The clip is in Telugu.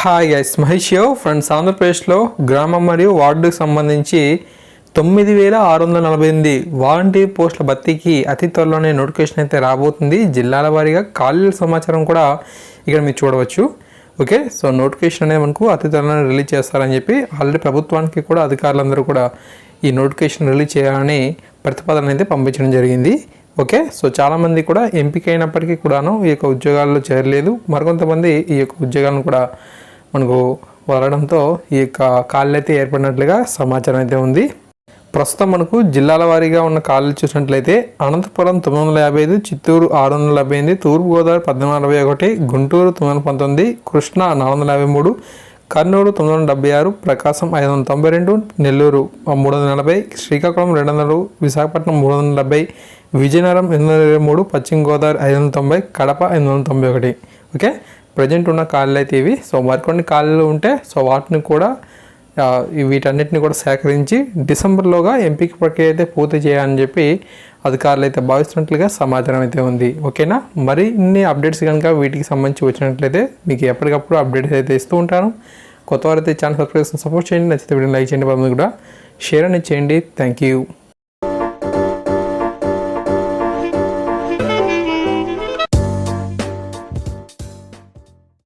హాయ్ గైస్ మహేష్ యో ఫ్రెండ్స్ ఆంధ్రప్రదేశ్లో గ్రామం మరియు వార్డుకు సంబంధించి తొమ్మిది వేల ఆరు వందల నలభై ఎనిమిది వాలంటీర్ పోస్టుల భర్తీకి అతి త్వరలోనే నోటిఫికేషన్ అయితే రాబోతుంది. జిల్లాల వారీగా ఖాళీల సమాచారం కూడా ఇక్కడ మీరు చూడవచ్చు. ఓకే సో నోటిఫికేషన్ అనేది మనకు అతి త్వరలోనే రిలీజ్ చేస్తారని చెప్పి ఆల్రెడీ ప్రభుత్వానికి కూడా అధికారులందరూ కూడా ఈ నోటిఫికేషన్ రిలీజ్ చేయాలని ప్రతిపాదన అయితే పంపించడం జరిగింది. ఓకే సో చాలామంది కూడా ఎంపిక అయినప్పటికీ కూడాను ఈ యొక్క ఉద్యోగాల్లో చేరలేదు. మరికొంతమంది ఈ యొక్క ఉద్యోగాలను కూడా మనకు వదలడంతో ఈ యొక్క ఖాళీలు అయితే ఏర్పడినట్లుగా సమాచారం అయితే ఉంది. ప్రస్తుతం మనకు జిల్లాల వారీగా ఉన్న కాళ్ళు చూసినట్లయితే అనంతపురం తొమ్మిది వందల యాభై ఐదు చిత్తూరు ఆరు వందల డెబ్బై ఎనిమిది తూర్పుగోదావరి పద్దెనిమిది అరవై ఒకటి గుంటూరు తొమ్మిది వందల పంతొమ్మిది కృష్ణ నాలుగు వందల యాభై మూడు కర్నూలు తొమ్మిది వందల డెబ్బై ఆరు ప్రకాశం ఐదు వందల తొంభై రెండు నెల్లూరు మూడు వందల నలభై శ్రీకాకుళం రెండు వందలు విశాఖపట్నం మూడు వందల డెబ్బై విజయనగరం ఎనిమిది వందల ఇరవై మూడు పశ్చిమ గోదావరి ఐదు వందల తొంభై కడప ఎనిమిది వందల తొంభై ఒకటి. ఓకే? ప్రజెంట్ ఉన్న కాళ్ళు అయితే ఇవి. సో మరికొన్ని కాళ్ళు ఉంటే సో వాటిని కూడా వీటన్నిటిని కూడా సేకరించి డిసెంబర్లోగా ఎంపిక ప్రక్రియ అయితే పూర్తి చేయాలని చెప్పి అధికారులు అయితే భావిస్తున్నట్లుగా సమాచారం అయితే ఉంది. ఓకేనా? మరి ఇన్ని అప్డేట్స్ కనుక వీటికి సంబంధించి వచ్చినట్లయితే మీకు ఎప్పటికప్పుడు అప్డేట్స్ అయితే ఇస్తూ ఉంటాను. కొత్త వారైతే ఛానల్ సబ్స్క్రైబ్ సపోర్ట్ చేయండి. నచ్చితే వీడియో లైక్ చేయండి. పదవి కూడా షేర్ అనేది చేయండి. Thank you